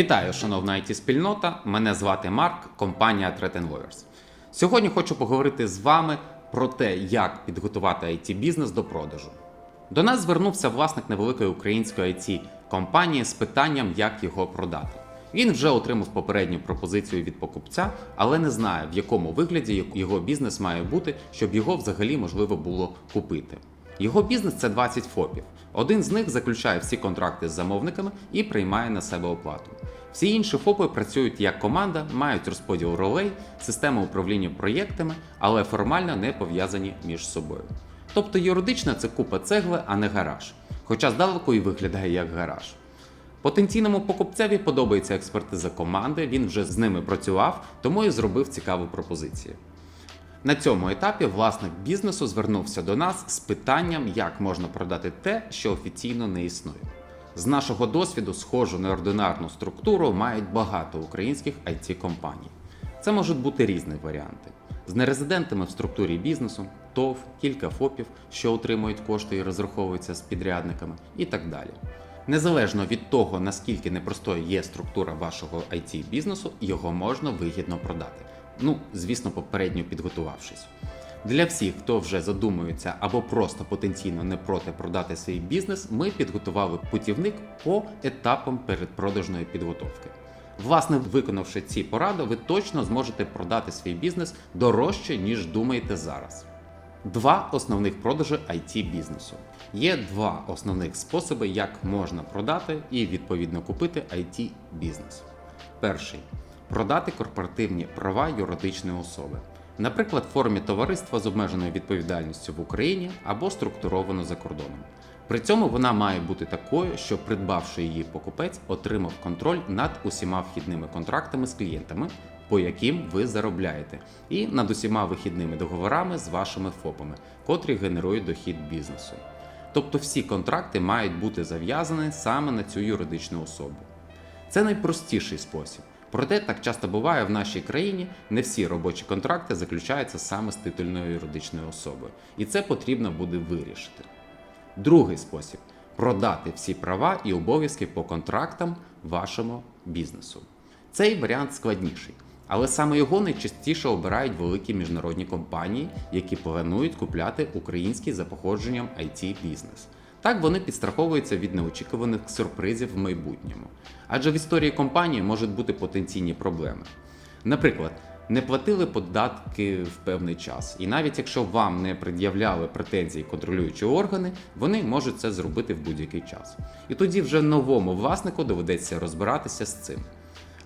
Вітаю, шановна it спільнота Мене звати Марк, компанія Threat Lawyers. Сьогодні хочу поговорити з вами про те, як підготувати it бізнес до продажу. До нас звернувся власник невеликої української it компанії з питанням, як його продати. Він вже отримав попередню пропозицію від покупця, але не знає, в якому вигляді його бізнес має бути, щоб його взагалі можливо було купити. Його бізнес це 20 ФОПів. Один з них заключає всі контракти з замовниками і приймає на себе оплату. Всі інші ФОПи працюють як команда, мають розподіл ролей, систему управління проєктами, але формально не пов'язані між собою. Тобто юридично це купа цегли, а не гараж. Хоча здалеку і виглядає як гараж. Потенційному покупцеві подобається експертиза команди, він вже з ними працював, тому і зробив цікаву пропозицію. На цьому етапі власник бізнесу звернувся до нас з питанням, як можна продати те, що офіційно не існує. З нашого досвіду, схожу неординарну структуру мають багато українських it компаній Це можуть бути різні варіанти: з нерезидентами в структурі бізнесу, ТОВ, кілька ФОПів, що отримують кошти і розраховуються з підрядниками, і так далі. Незалежно від того, наскільки непростою є структура вашого it бізнесу, його можна вигідно продати. Ну, звісно, попередньо підготувавшись. Для всіх, хто вже задумується або просто потенційно не проти продати свій бізнес, ми підготували путівник по етапам передпродажної підготовки. Власне, виконавши ці поради, ви точно зможете продати свій бізнес дорожче, ніж думаєте зараз. Два основних продажі it бізнесу. Є два основних способи, як можна продати і відповідно купити it бізнес. Перший продати корпоративні права юридичної особи, наприклад, в формі товариства з обмеженою відповідальністю в Україні або структуровано за кордоном. При цьому вона має бути такою, що придбавши її покупець, отримав контроль над усіма вхідними контрактами з клієнтами, по яким ви заробляєте, і над усіма вихідними договорами з вашими ФОПами, котрі генерують дохід бізнесу. Тобто всі контракти мають бути зав'язані саме на цю юридичну особу. Це найпростіший спосіб. Проте так часто буває в нашій країні, не всі робочі контракти заключаються саме з титульною юридичною особою, і це потрібно буде вирішити. Другий спосіб продати всі права і обов'язки по контрактам вашому бізнесу. Цей варіант складніший, але саме його найчастіше обирають великі міжнародні компанії, які планують купляти український за походженням it бізнес. Так вони підстраховуються від неочікуваних сюрпризів в майбутньому. Адже в історії компанії можуть бути потенційні проблеми. Наприклад, не платили податки в певний час, і навіть якщо вам не пред'являли претензії контролюючі органи, вони можуть це зробити в будь-який час. І тоді вже новому власнику доведеться розбиратися з цим.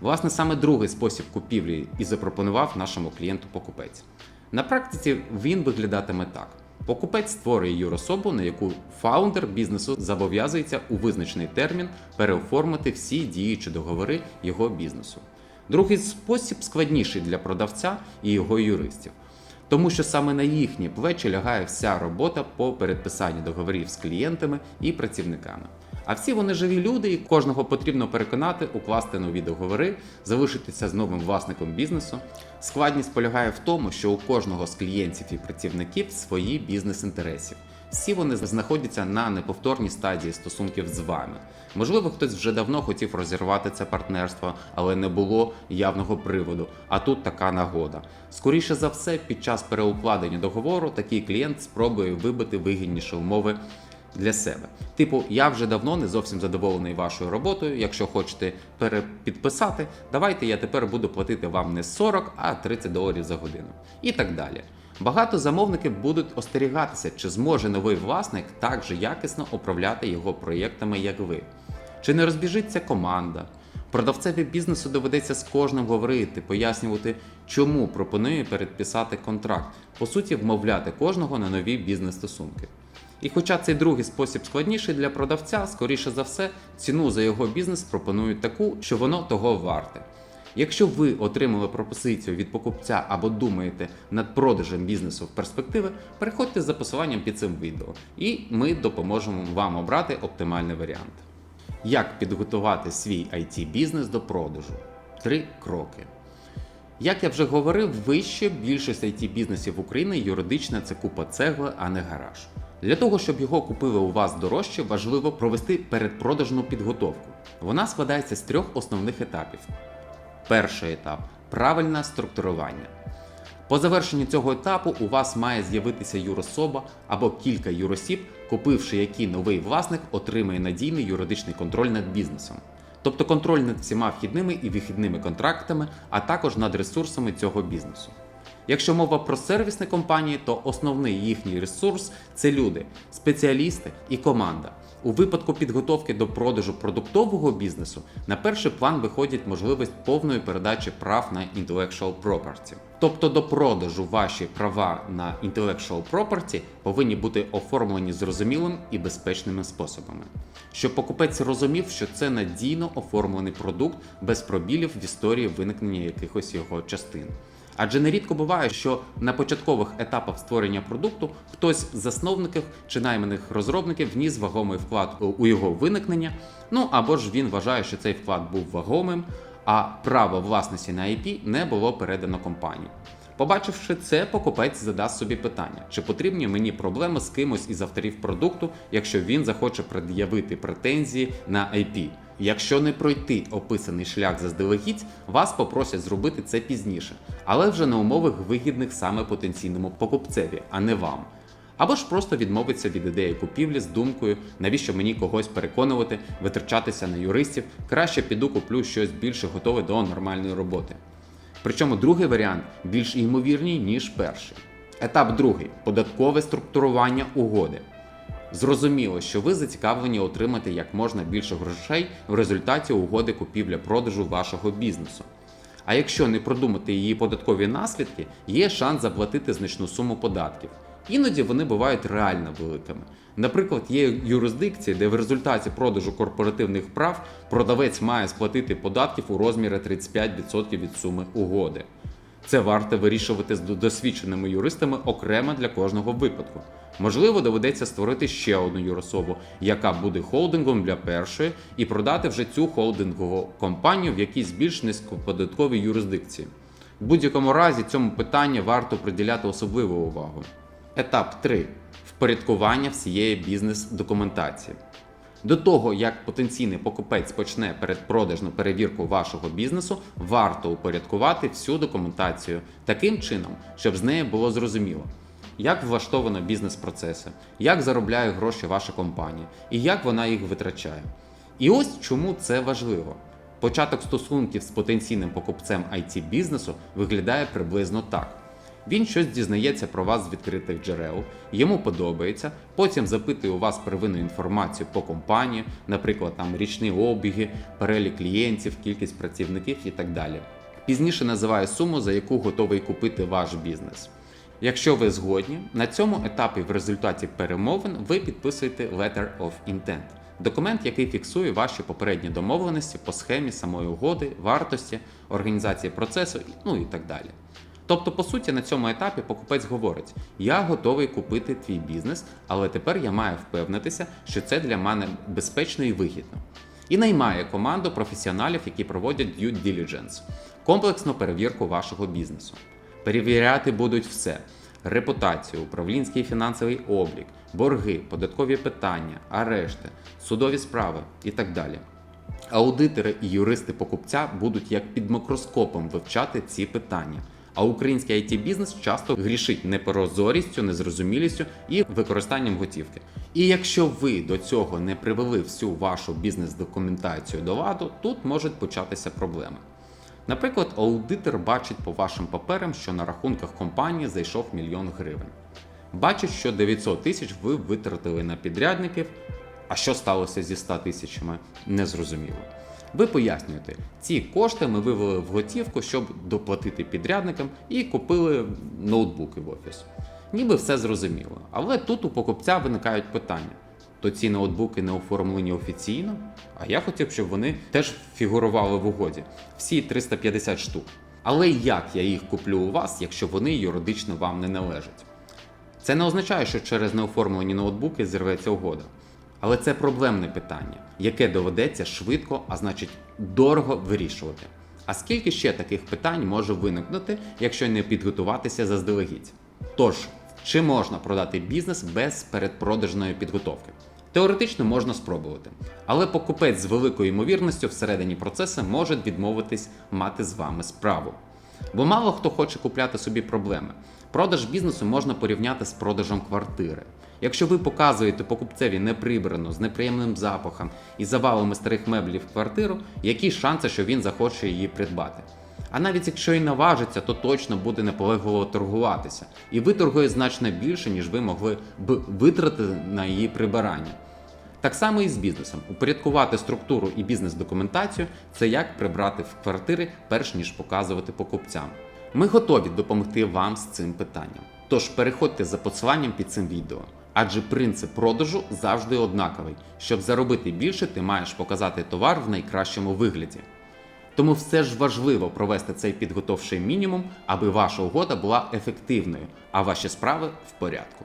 Власне, саме другий спосіб купівлі і запропонував нашому клієнту покупець. На практиці він виглядатиме так. Покупець створює юрособу, на яку фаундер бізнесу зобов'язується у визначений термін переоформити всі діючі договори його бізнесу. Другий спосіб складніший для продавця і його юристів, тому що саме на їхні плечі лягає вся робота по передписанню договорів з клієнтами і працівниками. А всі вони живі люди, і кожного потрібно переконати, укласти нові договори, залишитися з новим власником бізнесу. Складність полягає в тому, що у кожного з клієнтів і працівників свої бізнес-інтересів. Всі вони знаходяться на неповторній стадії стосунків з вами. Можливо, хтось вже давно хотів розірвати це партнерство, але не було явного приводу. А тут така нагода. Скоріше за все, під час переукладення договору такий клієнт спробує вибити вигідніші умови для себе. Типу, я вже давно не зовсім задоволений вашою роботою. Якщо хочете перепідписати, давайте я тепер буду платити вам не 40, а 30 доларів за годину. І так далі. Багато замовників будуть остерігатися, чи зможе новий власник так же якісно управляти його проєктами, як ви. Чи не розбіжиться команда? Продавцеві бізнесу доведеться з кожним говорити, пояснювати, чому пропонує передписати контракт, по суті, вмовляти кожного на нові бізнес-стосунки. І хоча цей другий спосіб складніший для продавця, скоріше за все, ціну за його бізнес пропонують таку, що воно того варте. Якщо ви отримали пропозицію від покупця або думаєте над продажем бізнесу в перспективи, переходьте за посиланням під цим відео, і ми допоможемо вам обрати оптимальний варіант. Як підготувати свій it бізнес до продажу? Три кроки. Як я вже говорив, вище більшість it бізнесів України юридично це купа цегли, а не гараж. Для того, щоб його купили у вас дорожче, важливо провести передпродажну підготовку. Вона складається з трьох основних етапів. Перший етап правильне структурування. По завершенні цього етапу у вас має з'явитися юрособа або кілька юросіб, купивши які новий власник отримає надійний юридичний контроль над бізнесом, тобто контроль над всіма вхідними і вихідними контрактами, а також над ресурсами цього бізнесу. Якщо мова про сервісні компанії, то основний їхній ресурс це люди, спеціалісти і команда. У випадку підготовки до продажу продуктового бізнесу на перший план виходить можливість повної передачі прав на intellectual property. Тобто до продажу ваші права на intellectual property повинні бути оформлені зрозумілим і безпечними способами. Щоб покупець розумів, що це надійно оформлений продукт без пробілів в історії виникнення якихось його частин. Адже нерідко буває, що на початкових етапах створення продукту хтось з засновників чи найманих розробників вніс вагомий вклад у його виникнення, ну або ж він вважає, що цей вклад був вагомим, а право власності на IP не було передано компанії. Побачивши це, покупець задасть собі питання, чи потрібні мені проблеми з кимось із авторів продукту, якщо він захоче пред'явити претензії на IP. Якщо не пройти описаний шлях заздалегідь, вас попросять зробити це пізніше, але вже на умовах вигідних саме потенційному покупцеві, а не вам. Або ж просто відмовиться від ідеї купівлі з думкою, навіщо мені когось переконувати, витрачатися на юристів, краще піду куплю щось більше готове до нормальної роботи. Причому другий варіант більш ймовірній, ніж перший. Етап другий податкове структурування угоди. Зрозуміло, що ви зацікавлені отримати як можна більше грошей в результаті угоди купівля-продажу вашого бізнесу. А якщо не продумати її податкові наслідки, є шанс заплатити значну суму податків. Іноді вони бувають реально великими. Наприклад, є юрисдикції, де в результаті продажу корпоративних прав продавець має сплатити податків у розмірі 35% від суми угоди. Це варто вирішувати з досвідченими юристами окремо для кожного випадку. Можливо, доведеться створити ще одну юрособу, яка буде холдингом для першої, і продати вже цю холдингову компанію в якійсь більш низькоподатковій юрисдикції. В будь-якому разі цьому питанню варто приділяти особливу увагу. Етап 3. Впорядкування всієї бізнес-документації. До того, як потенційний покупець почне передпродажну перевірку вашого бізнесу, варто упорядкувати всю документацію таким чином, щоб з нею було зрозуміло, як влаштовано бізнес-процеси, як заробляє гроші ваша компанія і як вона їх витрачає. І ось чому це важливо. Початок стосунків з потенційним покупцем it бізнесу виглядає приблизно так. Він щось дізнається про вас з відкритих джерел, йому подобається, потім запитує у вас первинну інформацію по компанії, наприклад, там річні обіги, перелік клієнтів, кількість працівників і так далі. Пізніше називає суму, за яку готовий купити ваш бізнес. Якщо ви згодні, на цьому етапі в результаті перемовин ви підписуєте Letter of Intent – документ, який фіксує ваші попередні домовленості по схемі самої угоди, вартості, організації процесу, ну і так далі. Тобто, по суті, на цьому етапі покупець говорить: я готовий купити твій бізнес, але тепер я маю впевнитися, що це для мене безпечно і вигідно. І наймає команду професіоналів, які проводять due diligence – комплексну перевірку вашого бізнесу. Перевіряти будуть все: репутацію, управлінський фінансовий облік, борги, податкові питання, арешти, судові справи і так далі. Аудитори і юристи покупця будуть як під мікроскопом вивчати ці питання. А український it бізнес часто грішить непрозорістю, незрозумілістю і використанням готівки. І якщо ви до цього не привели всю вашу бізнес-документацію до ладу, тут можуть початися проблеми. Наприклад, аудитор бачить по вашим паперам, що на рахунках компанії зайшов мільйон гривень. Бачить, що 900 тисяч ви витратили на підрядників, а що сталося зі 100 тисячами, незрозуміло. Ви пояснюєте, ці кошти ми вивели в готівку, щоб доплатити підрядникам і купили ноутбуки в офіс. Ніби все зрозуміло. Але тут у покупця виникають питання: то ці ноутбуки не оформлені офіційно, а я хотів, щоб вони теж фігурували в угоді. Всі 350 штук. Але як я їх куплю у вас, якщо вони юридично вам не належать? Це не означає, що через неоформлені ноутбуки зірветься угода. Але це проблемне питання, яке доведеться швидко, а значить дорого вирішувати. А скільки ще таких питань може виникнути, якщо не підготуватися заздалегідь? Тож, Чи можна продати бізнес без передпродажної підготовки? Теоретично можна спробувати, але покупець з великою ймовірністю всередині процесу може відмовитись мати з вами справу. Бо мало хто хоче купляти собі проблеми. Продаж бізнесу можна порівняти з продажем квартири. Якщо ви показуєте покупцеві неприбрану з неприємним запахом і завалами старих меблів квартиру, які шанси, що він захоче її придбати? А навіть якщо і наважиться, то точно буде наполегливо торгуватися, і виторгує значно більше, ніж ви могли б витратити на її прибирання. Так само і з бізнесом. Упорядкувати структуру і бізнес-документацію це як прибрати в квартири, перш ніж показувати покупцям. Ми готові допомогти вам з цим питанням. Тож переходьте за посиланням під цим відео. Адже принцип продажу завжди однаковий. Щоб заробити більше, ти маєш показати товар в найкращому вигляді. Тому все ж важливо провести цей підготовчий мінімум, аби ваша угода була ефективною, а ваші справи в порядку.